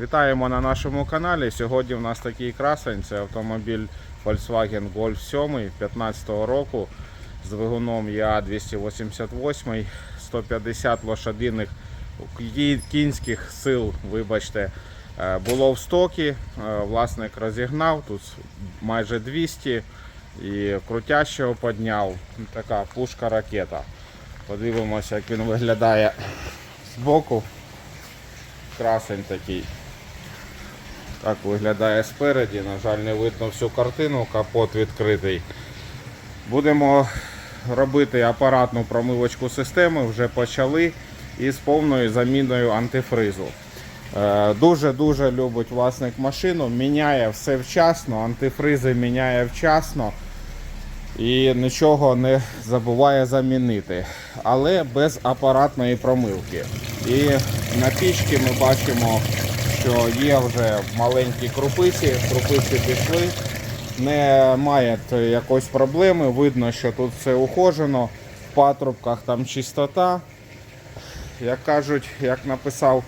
Вітаємо на нашому каналі. Сьогодні в нас такий красень. Це автомобіль Volkswagen Golf 7 2015 року з двигуном ЯА-288, 150 лошадиних кі- кінських сил, вибачте, Е, було в стокі. Е, Власник розігнав, тут майже 200 і крутящого підняв. Така пушка-ракета. Подивимося, як він виглядає збоку. Красень такий. Так виглядає спереді. На жаль, не видно всю картину, капот відкритий. Будемо робити апаратну промивочку системи, вже почали із повною заміною антифризу. Е, Дуже-дуже любить власник машину, міняє все вчасно, антифризи міняє вчасно і нічого не забуває замінити, але без апаратної промивки. І на пічці ми бачимо, що є вже маленькі крупиці, крупиці пішли. Немає якоїсь проблеми, видно, що тут все ухожено, в патрубках там чистота. Як кажуть, як написав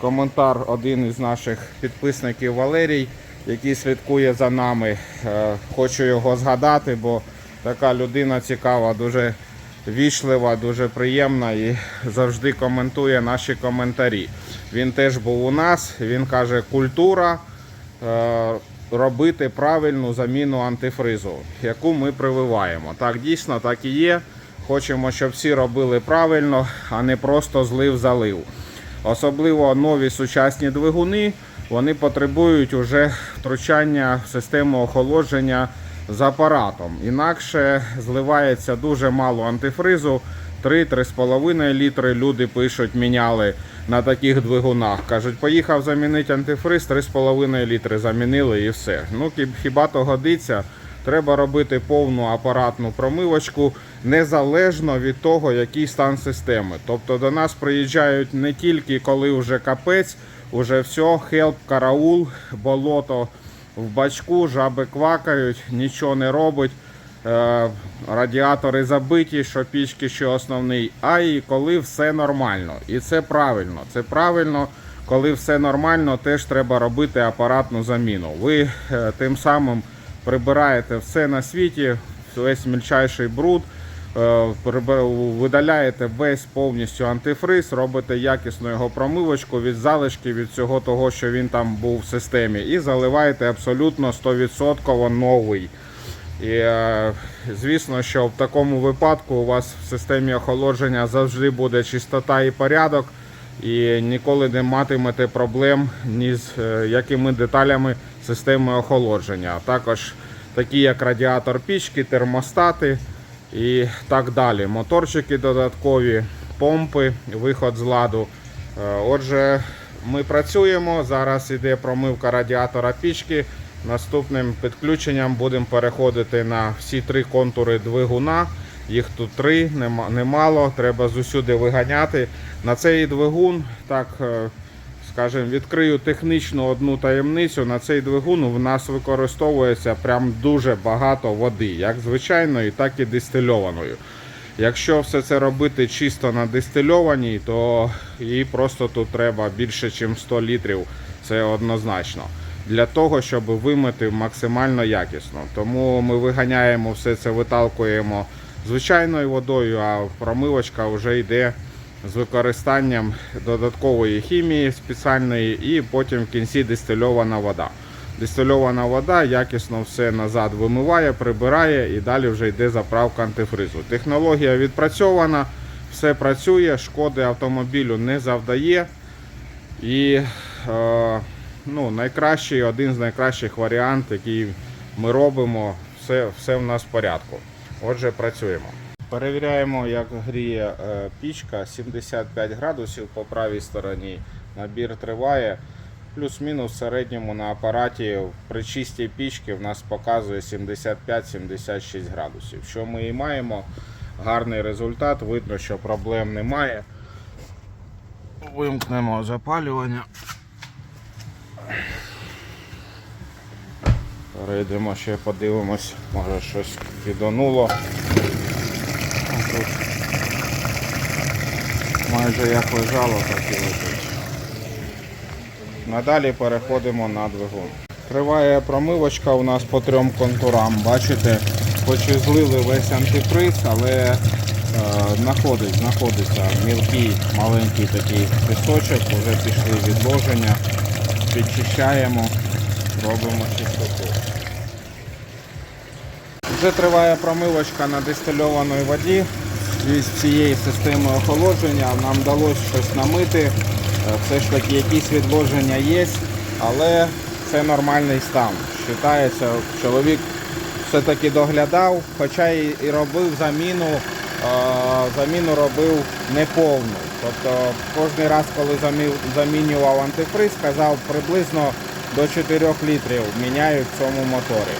коментар один із наших підписників Валерій, який слідкує за нами. Е, Хочу його згадати, бо така людина цікава, дуже вічлива, дуже приємна і завжди коментує наші коментарі. Він теж був у нас. Він каже, культура е, робити правильну заміну антифризу, яку ми прививаємо. Так дійсно так і є. Хочемо, щоб всі робили правильно, а не просто злив-залив. Особливо нові сучасні двигуни, вони потребують уже втручання в систему охолодження з апаратом. Інакше зливається дуже мало антифризу. 3-3,5 літри люди пишуть, міняли на таких двигунах. Кажуть, поїхав замінити антифриз, 3,5 літри замінили і все. Ну хіба то годиться? Треба робити повну апаратну промивочку незалежно від того, який стан системи. Тобто до нас приїжджають не тільки коли вже капець, уже все, хелп, караул, болото в бачку, жаби квакають, нічого не робить. е, Радіатори забиті, що пічки, що основний, а і коли все нормально. І це правильно. Це правильно, коли все нормально, теж треба робити апаратну заміну. Ви е, тим самим прибираєте все на світі, весь мільчайший бруд, видаляєте весь повністю антифриз, робите якісну його промивочку від залишки, від всього того, що він там був в системі, і заливаєте абсолютно 100% новий. І е, звісно, що в такому випадку у вас в системі охолодження завжди буде чистота і порядок, і ніколи не матимете проблем ні з е, якими деталями системи охолодження. Також такі як радіатор пічки, термостати і так далі. Моторчики додаткові, помпи, виход з ладу. Е, Отже, ми працюємо. Зараз іде промивка радіатора пічки. Наступним підключенням будемо переходити на всі три контури двигуна. Їх тут три, немало, треба зусюди виганяти. На цей двигун, так е, скажімо, відкрию технічну одну таємницю. На цей двигун в нас використовується прям дуже багато води, як звичайної, так і дистильованої. Якщо все це робити чисто на дистильованій, то її просто тут треба більше, ніж 100 літрів. Це однозначно. Для того, щоб вимити максимально якісно. Тому ми виганяємо все це, виталкуємо звичайною водою, а промивочка вже йде з використанням додаткової хімії спеціальної і потім в кінці дистильована вода. Дистильована вода якісно все назад вимиває, прибирає і далі вже йде заправка антифризу. Технологія відпрацьована, все працює, шкоди автомобілю не завдає. І е, ну, найкращий, один з найкращих варіантів, який ми робимо, все, все в нас в порядку. Отже, працюємо. Перевіряємо, як гріє е, пічка 75 градусів по правій стороні. Набір триває. Плюс-мінус в середньому на апараті при чистій пічці в нас показує 75-76 градусів. Що ми і маємо? Гарний результат, видно, що проблем немає. Вимкнемо запалювання. Перейдемо ще подивимось, може щось відонуло. Тут майже як лежало, так і лежить. Надалі переходимо на двигун. Триває промивочка у нас по трьом контурам. Бачите, хоч і злили весь антифриз, але е, знаходить, знаходиться мілкий маленький такий пісочок, вже пішли відложення, підчищаємо, робимо чистоту. Вже триває промивочка на дистильованій воді. З цієї системи охолодження нам вдалося щось намити. Е, Все ж таки якісь відложення є, але це нормальний стан. Вважається, чоловік все-таки доглядав, хоча і робив заміну, е, заміну робив неповну. Тобто кожен раз, коли замінював антифриз, казав приблизно до 4 літрів міняють в цьому моторі.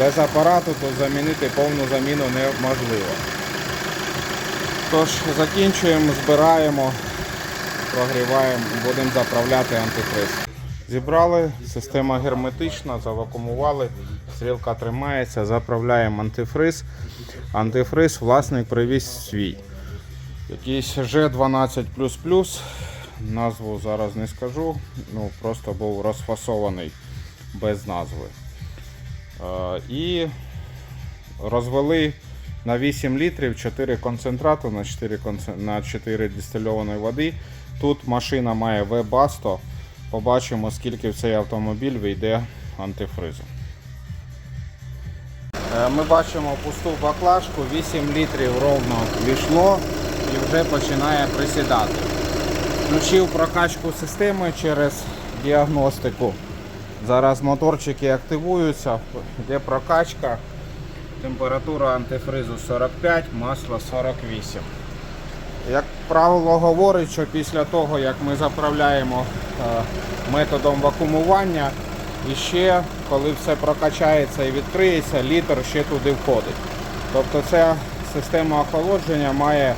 Без апарату тут замінити повну заміну неможливо. Тож закінчуємо, збираємо, прогріваємо, будемо заправляти антифриз. Зібрали, система герметична, завакумували, стрілка тримається, заправляємо антифриз. Антифриз власник привіз свій. Якийсь G12, назву зараз не скажу, ну просто був розфасований без назви. Е, І розвели на 8 літрів 4 концентрату на 4, на 4 дистильованої води. Тут машина має Webasto. Побачимо, скільки в цей автомобіль вийде антифризу. Е, Ми бачимо пусту баклажку, 8 літрів ровно війшло і вже починає присідати. Включив прокачку системи через діагностику. Зараз моторчики активуються, йде прокачка. Температура антифризу 45, масло 48. Як правило говорить, що після того, як ми заправляємо е, методом вакуумування, і ще, коли все прокачається і відкриється, літр ще туди входить. Тобто ця система охолодження має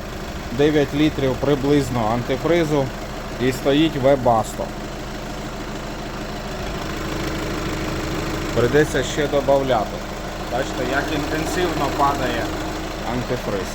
9 літрів приблизно антифризу і стоїть Webasto. Придеться ще додати. Бачите, як інтенсивно падає антифриз.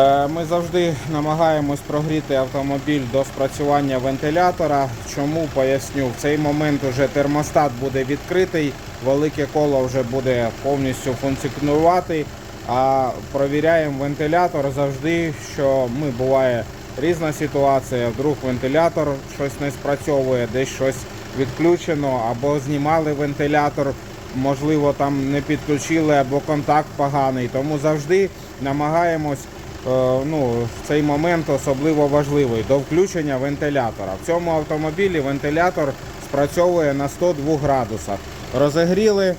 Е, Ми завжди намагаємось прогріти автомобіль до спрацювання вентилятора. Чому поясню, в цей момент вже термостат буде відкритий, велике коло вже буде повністю функціонувати. А провіряємо вентилятор завжди, що ми буває різна ситуація. Вдруг вентилятор щось не спрацьовує, десь щось відключено, або знімали вентилятор, можливо, там не підключили, або контакт поганий. Тому завжди намагаємось е, ну, в цей момент особливо важливий до включення вентилятора. В цьому автомобілі вентилятор спрацьовує на 102 градусах. Розігріли.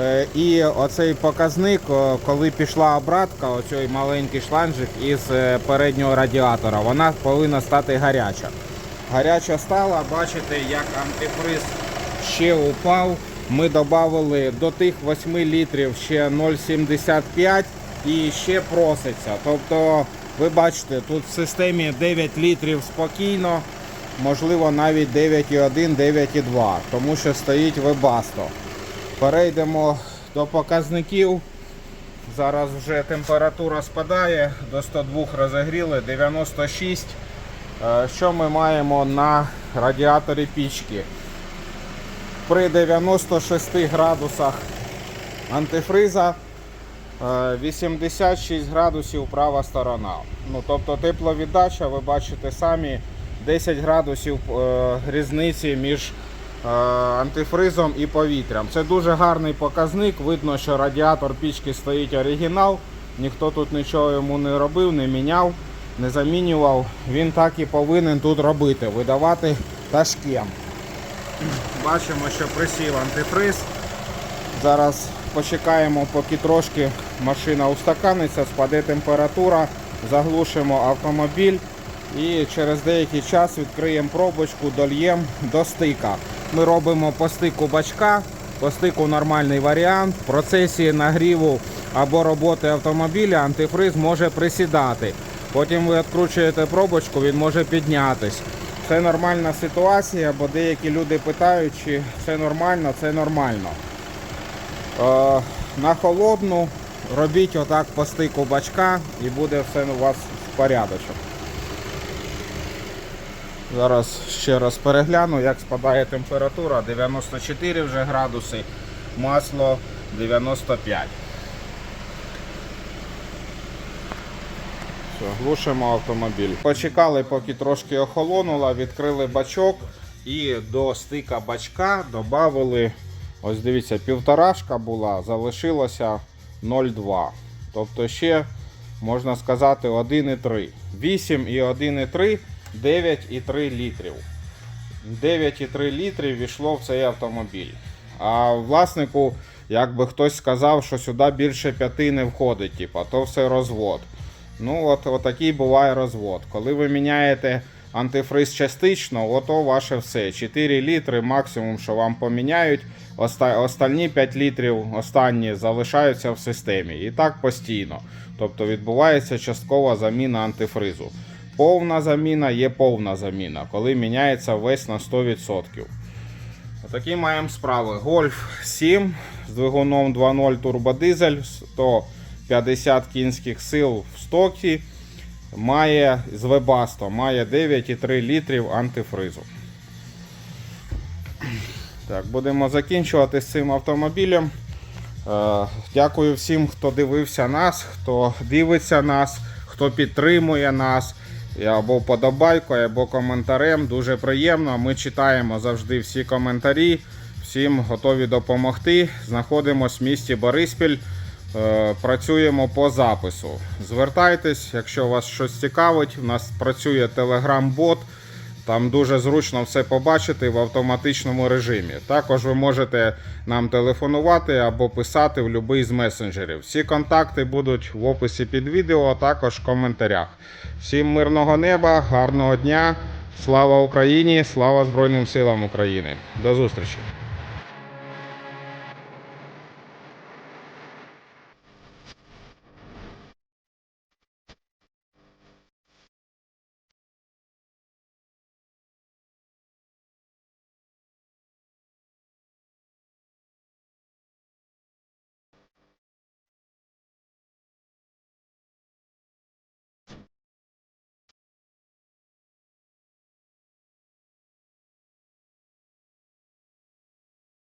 Е, І оцей показник, коли пішла обратка, оцей маленький шланжик із е, переднього радіатора, вона повинна стати гаряча. Гаряча стала, бачите, як антифриз ще упав. Ми додали до тих 8 літрів ще 0,75 і ще проситься. Тобто, ви бачите, тут в системі 9 літрів спокійно, можливо навіть 9,1, 9,2, тому що стоїть Webasto. Перейдемо до показників. Зараз вже температура спадає, до 102 розігріли, 96. Е, Що ми маємо на радіаторі пічки? При 96 градусах антифриза е, 86 градусів права сторона. Ну, тобто тепловіддача, ви бачите самі 10 градусів е, різниці між е, антифризом і повітрям. Це дуже гарний показник. Видно, що радіатор пічки стоїть оригінал. Ніхто тут нічого йому не робив, не міняв, не замінював. Він так і повинен тут робити, видавати ташкем. Бачимо, що присів антифриз. Зараз почекаємо, поки трошки машина устаканиться, спаде температура, заглушимо автомобіль і через деякий час відкриємо пробочку, дольємо до стика. Ми робимо по стику бачка, по стику нормальний варіант. В процесі нагріву або роботи автомобіля антифриз може присідати. Потім ви відкручуєте пробочку, він може піднятись. Це нормальна ситуація, бо деякі люди питають, чи це нормально, це нормально. Е, на холодну робіть отак по стику бачка і буде все у вас в порядочок. Зараз ще раз перегляну, як спадає температура. 94 вже градуси, масло 95. Глушимо автомобіль. Почекали, поки трошки охолонуло, відкрили бачок і до стика бачка додали, ось дивіться, півторашка була, залишилося 0,2. Тобто ще, можна сказати, 1,3. 8 і 1,3, 9,3 літрів. 9,3 літрів війшло в цей автомобіль. А власнику, якби хтось сказав, що сюди більше п'яти не входить, типу, то все розвод. Ну, от, от такий буває розвод. Коли ви міняєте антифриз частично, ото ваше все. 4 літри максимум, що вам поміняють. Оста- Остальні 5 літрів останні залишаються в системі. І так постійно. Тобто відбувається часткова заміна антифризу. Повна заміна є повна заміна, коли міняється весь на 100%. Отакі маємо справи. Гольф 7 з двигуном 2.0 турбодизель 150 кінських сил в стокі. Має з Webasto, має 9,3 літрів антифризу. Так, будемо закінчувати з цим автомобілем. Е, Дякую всім, хто дивився нас, хто дивиться нас, хто підтримує нас. Або подобайкою, або коментарем. Дуже приємно. Ми читаємо завжди всі коментарі. Всім готові допомогти. Знаходимось в місті Бориспіль. Е, Працюємо по запису. Звертайтесь, якщо вас щось цікавить. У нас працює телеграм-бот. Там дуже зручно все побачити в автоматичному режимі. Також ви можете нам телефонувати або писати в будь-який з месенджерів. Всі контакти будуть в описі під відео, а також в коментарях. Всім мирного неба, гарного дня. Слава Україні! Слава Збройним силам України! До зустрічі!